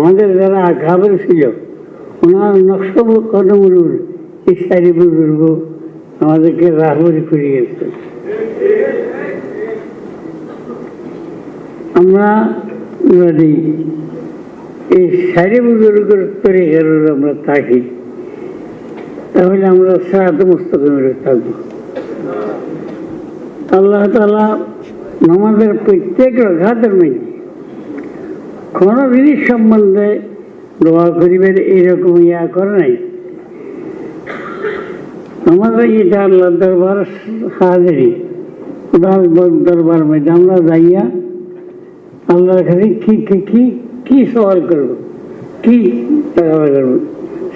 আমাদের যারা আকাবের ছিল, ওনার নকশ কদমরুর ইসারি বুজুর্গ আমাদেরকে রাহবরি করিয়েছে আমরা যদি এই সারি বুজুর্গের তরিকার আমরা থাকি, তাহলে আমরা সারাত মুস্তকমের থাকব। আল্লাহ তালা আমাদের প্রত্যেক রঘাতের মধ্যে জিনিস সম্বন্ধে দোয়া করিবেন এইরকম ইয়া করে নাই। আমাদের এটা আল্লাহ দরবার হাজারি দরবার মধ্যে আমরা যাইয়া আল্লাহর কাছে কি কি কি কি সওয়াল করব, কি টাকা করব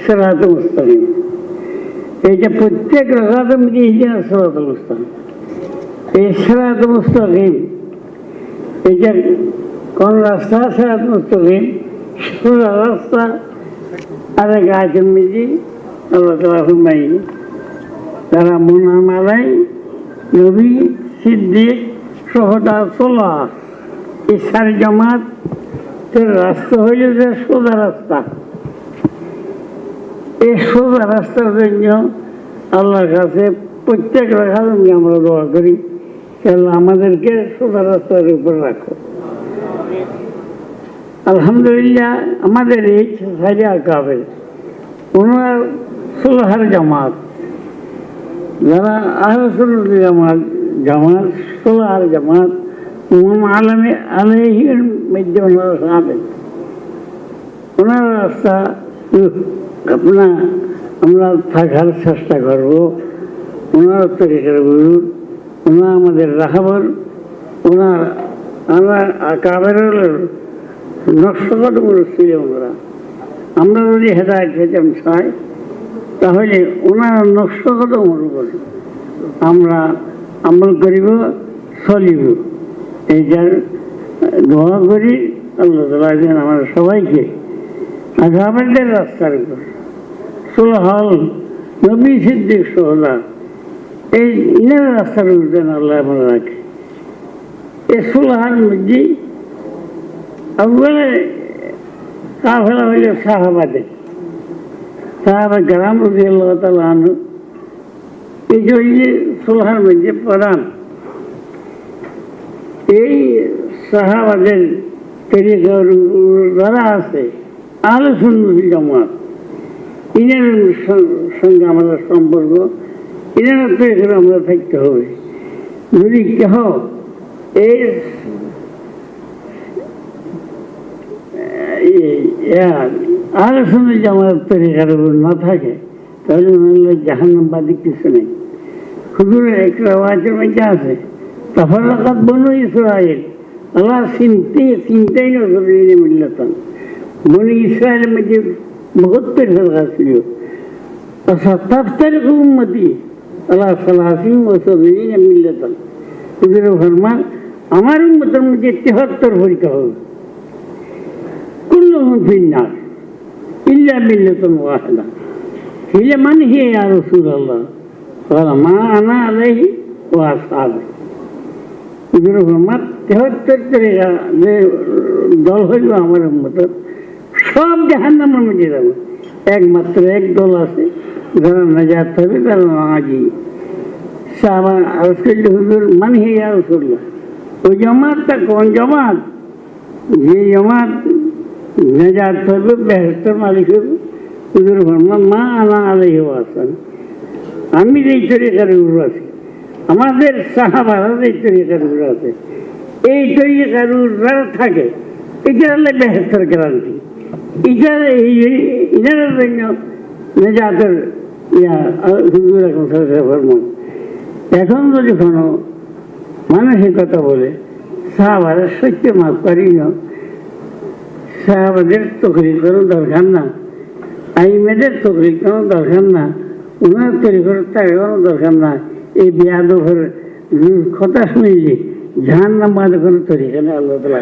সেরাত মুস্তাকিম। এইটা প্রত্যেক রাখাতের মধ্যে এই যে সেরাত মুস্তাকিম। এই সেরাত মুস্তাকিম এইটা কোন রাস্তা সেরাত মুস্তাকিম সোজা রাস্তা। আরেক আয়তের মধ্যে আল্লাহ তালা হুমাই তারা মোনামালাই নবী, সিদ্দিক, সহদা, সোলা। এই সারি জামাত রাস্তা হইল যে সোজা রাস্তা। এই সোজা রাস্তার জন্য আল্লাহর কাছে প্রত্যেক রাখার আমরা দোয়া করি তাহলে আমাদেরকে সোজা রাস্তার উপর রাখো। আলহামদুলিল্লাহ আমাদের এই সাইডে আঁকাবে ওনার সোলাহার জামাত যারা আহরসুল জামাত জামাত সোলাহার জামাত উমাম আলমে আলহির মধ্যে ওনারা সাবেন ওনার রাস্তা আপনার আমরা থাকার চেষ্টা করব ওনার তরিকার গুরুর ওনার আমাদের রাখাবর ওনার আমার কাবের গুরু ছিল ওনারা আমরা। যদি হেদায়ত খেতাম চাই তাহলে ওনার নকশগত উপর আমরা আমল করিব চলিব এইটার দোয়া করি, আল্লাহ তালা সবাইকে আগামের রাস্তার উপর সোলহল নবী সিদ্দিক সোহলা এই রাস্তার উপর যেন আল্লাহ আমরা রাখে। এই সোলহার মধ্যে আব্বালে কাফেলা হইল সাহাবাদের সাহাবা গ্রাম রুদি আল্লাহ তালা এই যে সোলহার মধ্যে প্রধান, এই সাহাবাদের তরিকার যারা আছে আলো সুন্নতি জামাত, ইনার সঙ্গে আমাদের সম্পর্ক, ইনার তরিকার আমরা থাকতে হবে। যদি কেহ এই আলো সুন্নতি জামাত তরিকার উপর না থাকে তাহলে মনে জাহান্নাবাদী কিছু নেই হুজুরের এক রাওয়াজের মধ্যে আছে তফরকাত বনু ইসরায়েল আল্লাহ চিনতে চিন্তাই নজরিনে মিল্লাতান বনু ইসরায়েলের মধ্যে মহত্বের ফেরকা ছিল তাফতার উম্মতি আল্লাহ সালাসিম ও সদরিনে মিল্লাতান হুজুর ফরমান আমার উম্মতের মধ্যে তেহাত্তর পরীক্ষা হবে কুল্লুহুম ফিন্নার ইল্লা মিল্লাতান ওয়াহিদা হিলে মান হিয়া ইয়া রাসূলুল্লাহ قال ما أنا عليه وأصحابي হুজুর রহমান তেহত্তর তরিকা যে দল হইল আমার মতো সব জাহান নামের মধ্যে যাবো একমাত্র এক দল আছে যারা নাজাত হবে তারা নাজি সাহাবা আরজ করলে হুজুর মানে হে আর রসুল্লাহ ওই জমাতটা কোন জমাত? নাজাত হবে বেহস্তর মালিক হবে হুজুর রহমান মা আনা আলাই আসান আমি যেই তরিকার উপর আছি, আমাদের সাহাবারা এই তরিকার উপর আছে, এই তরিকার যারা থাকে এটা হলে বেহস্তর গ্যারান্টি এটা এই ইনার জন্য নেজাতের ইয়া হুজুর এখন ফরমান। এখন যদি কোনো মানসিকতা বলে। সাহাবারা সত্য মাফ করি না। সাহাবাদের তকলিফ কোনো দরকার না। আইমেদের তকলিফ কোনো দরকার না। ওনার তৈরি করার তার কোনো দরকার না। এই বিয়াদফের কথা শুনিলি জাহান নামাজ কোনো তরিকা নেই আল্লাহ তালা